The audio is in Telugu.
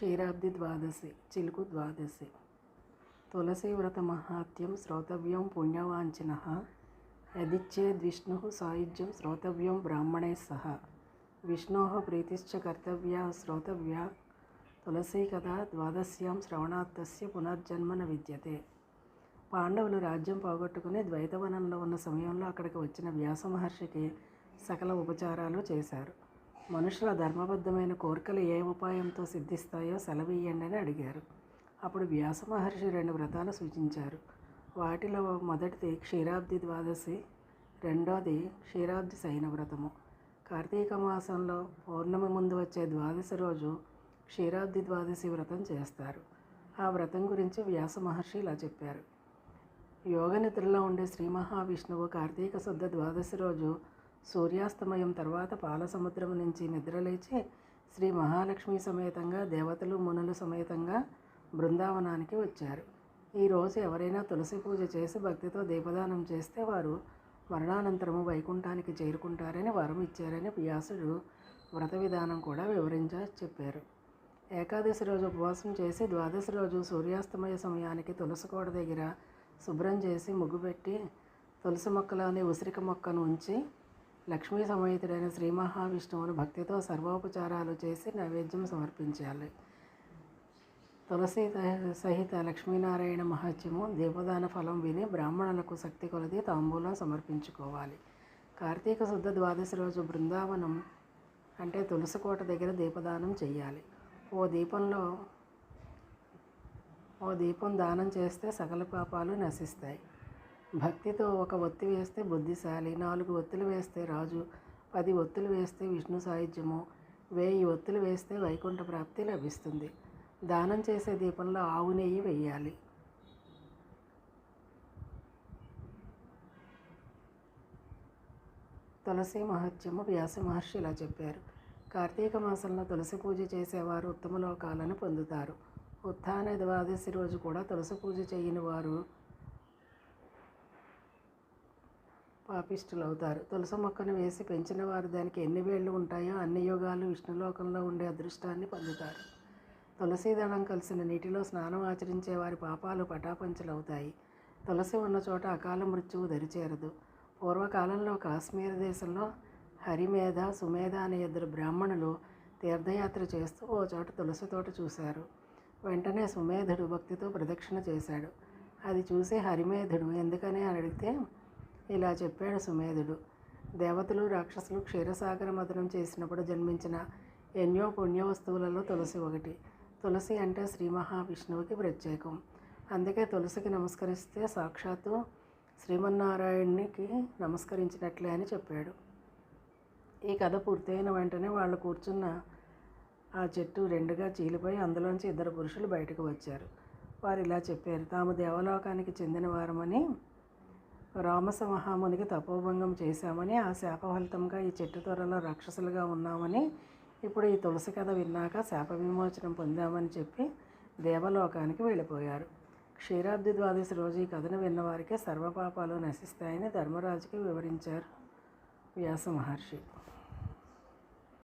క్షీరాబ్ది ద్వాదశి చిలుకు ద్వాదశి. తులసి వ్రత మహాత్యం శ్రోతవ్యం పుణ్యవాంఛిన యదిచ్చేద్విష్ణు సాయుధ్యం శ్రోతవ్యం బ్రాహ్మణై సహ. విష్ణో ప్రీతిశ్చ కర్తవ్యా శ్రోతవ్యా. తులసీ కథ ద్వాదశ్యాం శ్రవణాత్తస్య పునర్జన్మన విద్యతే. పాండవులు రాజ్యం పోగొట్టుకుని ద్వైతవనంలో ఉన్న సమయంలో అక్కడికి వచ్చిన వ్యాస మహర్షికి సకల ఉపచారాలు చేశారు. మనుషుల ధర్మబద్ధమైన కోరికలు ఏ ఉపాయంతో సిద్ధిస్తాయో సెలవీయండి అని అడిగారు. అప్పుడు వ్యాస మహర్షి రెండు వ్రతాలు సూచించారు. వాటిలో మొదటిది క్షీరాబ్ది ద్వాదశి రెండోది క్షీరాబ్ది శయన వ్రతము. కార్తీక మాసంలో పౌర్ణమి ముందు వచ్చే ద్వాదశి రోజు క్షీరాబ్ది ద్వాదశి వ్రతం చేస్తారు. ఆ వ్రతం గురించి వ్యాస మహర్షి ఇలా చెప్పారు. యోగ నిద్రలో ఉండే శ్రీ మహావిష్ణువు కార్తీక శుద్ధ ద్వాదశి రోజు సూర్యాస్తమయం తర్వాత పాలసముద్రం నుంచి నిద్రలేచి శ్రీ మహాలక్ష్మి సమేతంగా దేవతలు మునులు సమేతంగా బృందావనానికి వచ్చారు. ఈరోజు ఎవరైనా తులసి పూజ చేసి భక్తితో దీపదానం చేస్తే వారు మరణానంతరము వైకుంఠానికి చేరుకుంటారని వరం ఇచ్చారని వ్యాసుడు వ్రత విధానం కూడా వివరించ చెప్పారు. ఏకాదశి రోజు ఉపవాసం చేసి ద్వాదశి రోజు సూర్యాస్తమయ సమయానికి తులసి కోట దగ్గర శుభ్రం చేసి ముగ్గు పెట్టి తులసి మొక్కలోని ఉసిరిక మొక్కను ఉంచి లక్ష్మీ సమేతుడైన శ్రీ మహావిష్ణువును భక్తితో సర్వోపచారాలు చేసి నైవేద్యం సమర్పించాలి. తులసి సహిత లక్ష్మీనారాయణ మహత్యము దీపదాన ఫలం విని బ్రాహ్మణులకు శక్తి కొలది తాంబూలం సమర్పించుకోవాలి. కార్తీక శుద్ధ ద్వాదశి రోజు బృందావనం అంటే తులసి కోట దగ్గర దీపదానం చేయాలి ఓ దీపంలో ఓ దీపం దానం చేస్తే సకల పాపాలు నశిస్తాయి. భక్తితో ఒక ఒత్తి వేస్తే బుద్ధిశాలి నాలుగు ఒత్తులు వేస్తే రాజు పది ఒత్తులు వేస్తే విష్ణు సాహిత్యము వెయ్యి ఒత్తులు వేస్తే వైకుంఠ ప్రాప్తి లభిస్తుంది. దానం చేసే దీపంలో ఆవు నెయ్యి వెయ్యాలి తులసి మహత్యము వ్యాస మహర్షి ఇలా చెప్పారు. కార్తీక మాసంలో తులసి పూజ చేసేవారు ఉత్తమ లోకాలను పొందుతారు. ఉత్థాన ద్వాదశి రోజు కూడా తులసి పూజ చేయని వారు పాపిష్టులు అవుతారు తులసి మొక్కను వేసి పెంచిన వారు దానికి ఎన్ని వేళ్ళు ఉంటాయో అన్ని యుగాలు విష్ణులోకంలో ఉండే అదృష్టాన్ని పొందుతారు. తులసి దళం కలిసిన నీటిలో స్నానం ఆచరించే వారి పాపాలు పటాపంచలవుతాయి. తులసి ఉన్న చోట అకాల మృత్యువు దరిచేరదు. పూర్వకాలంలో కాశ్మీర్ దేశంలో హరిమేధ సుమేధ అనే ఇద్దరు బ్రాహ్మణులు తీర్థయాత్ర చేస్తూ ఓ చోట తులసి తోట చూశారు. వెంటనే సుమేధుడు భక్తితో ప్రదక్షిణ చేశాడు. అది చూసి హరిమేధుడు ఎందుకని అని అడిగితే ఇలా చెప్పాడు సుమేధుడు. దేవతలు రాక్షసులు క్షీరసాగర మదనం చేసినప్పుడు జన్మించిన ఎన్నో పుణ్య వస్తువులలో తులసి ఒకటి. తులసి అంటే శ్రీ మహావిష్ణువుకి ప్రత్యేకం. అందుకే తులసికి నమస్కరిస్తే సాక్షాత్తు శ్రీమన్నారాయణునికి నమస్కరించినట్లే అని చెప్పాడు. ఈ కథ పూర్తయిన వెంటనే వాళ్ళు కూర్చున్న ఆ చెట్టు రెండుగా చీలిపోయి అందులోంచి ఇద్దరు పురుషులు బయటకు వచ్చారు. వారు ఇలా చెప్పారు తాము దేవలోకానికి చెందిన వారమని రామస మహామునికి తపోభంగం చేశామని ఆ శాప ఫలితంగా ఈ చెట్టు త్వరలో రాక్షసులుగా ఉన్నామని ఇప్పుడు ఈ తులసి కథ విన్నాక శాప విమోచనం పొందామని చెప్పి దేవలోకానికి వెళ్ళిపోయారు. క్షీరాబ్ది ద్వాదశి రోజు ఈ కథను విన్నవారికే సర్వపాపాలు నశిస్తాయని ధర్మరాజుకి వివరించారు వ్యాస మహర్షి.